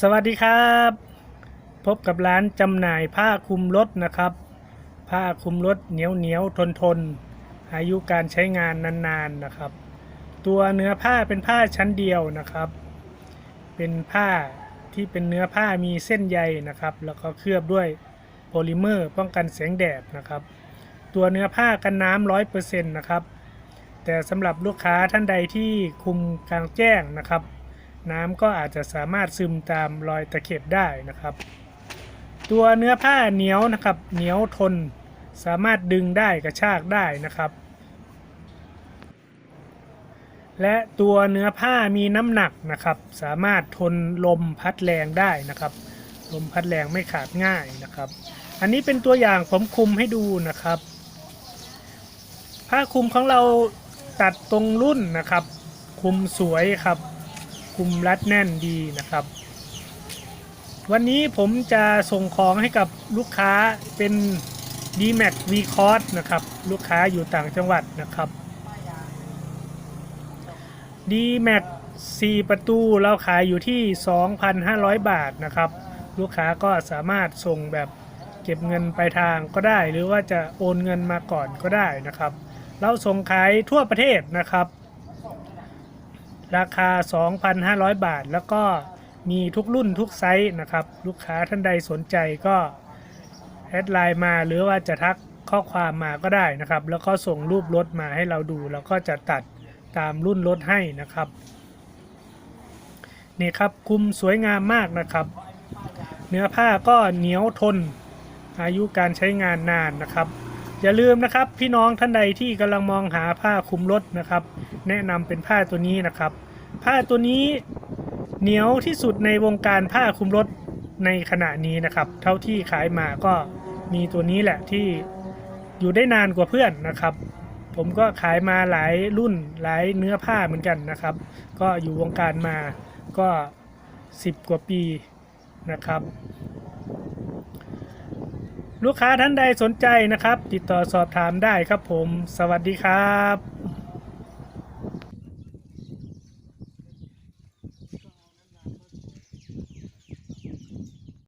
สวัสดีครับ พบกับร้านจำหน่ายผ้าคลุมรถนะครับ ผ้าคลุมรถเหนียวเหนียวทนทนอายุการใช้งานนานๆนะครับ ตัวเนื้อผ้าเป็นผ้าชั้นเดียวนะครับ เป็นผ้าที่เป็นเนื้อผ้ามีเส้นใยนะครับ แล้วก็เคลือบด้วยโพลิเมอร์ป้องกันแสงแดดนะครับ ตัวเนื้อผ้ากันน้ำร้อยเปอร์เซ็นต์นะครับ แต่สำหรับลูกค้าท่านใดที่คุมกลางแจ้งนะครับ น้ำก็อาจจะสามารถซึมตามรอยตะเข็บได้นะครับ ตัวเนื้อผ้าเหนียวนะครับเหนียวทนสามารถดึงได้กระชากได้นะครับ และตัวเนื้อผ้ามีน้ำหนักนะครับ สามารถทนลมพัดแรงได้นะครับ ลมพัดแรงไม่ขาดง่ายนะครับ อันนี้เป็นตัวอย่างผมคุมให้ดูนะครับ ผ้าคลุมของเราตัดตรงรุ่นนะครับ คุมสวยครับ คุมรัดแน่นดีนะครับ วันนี้ผมจะส่งของให้กับลูกค้าเป็น d m a x v c o s นะครับ ลูกค้าอยู่ต่างจังหวัดนะครับ d m a x 4 ประตูเราขายอยู่ที่ 2,500 บาทนะครับ ลูกค้าก็สามารถส่งแบบเก็บเงินปลายทางก็ได้ หรือว่าจะโอนเงินมาก่อนก็ได้นะครับ เราส่งขายทั่วประเทศนะครับ ราคา 2,500 บาท แล้วก็มีทุกรุ่นทุกไซส์นะครับ ลูกค้าท่านใดสนใจก็แอดไลน์มาหรือว่าจะทักข้อความมาก็ได้นะครับ แล้วก็ส่งรูปรถมาให้เราดู แล้วก็จะตัดตามรุ่นรถให้นะครับนี่ครับคุมสวยงามมากนะครับ เนื้อผ้าก็เหนียวทน อายุการใช้งานนานนะครับ อย่าลืมนะครับพี่น้องท่านใดที่กำลังมองหาผ้าคลุมรถนะครับ แนะนำเป็นผ้าตัวนี้นะครับ ผ้าตัวนี้เหนียวที่สุดในวงการผ้าคลุมรถในขณะนี้นะครับ เท่าที่ขายมาก็มีตัวนี้แหละที่อยู่ได้นานกว่าเพื่อนนะครับ ผมก็ขายมาหลายรุ่นหลายเนื้อผ้าเหมือนกันนะครับ ก็อยู่วงการมาก็ 10 กว่าปีนะครับ ลูกค้าท่านใดสนใจนะครับ ติดต่อสอบถามได้ครับผม สวัสดีครับ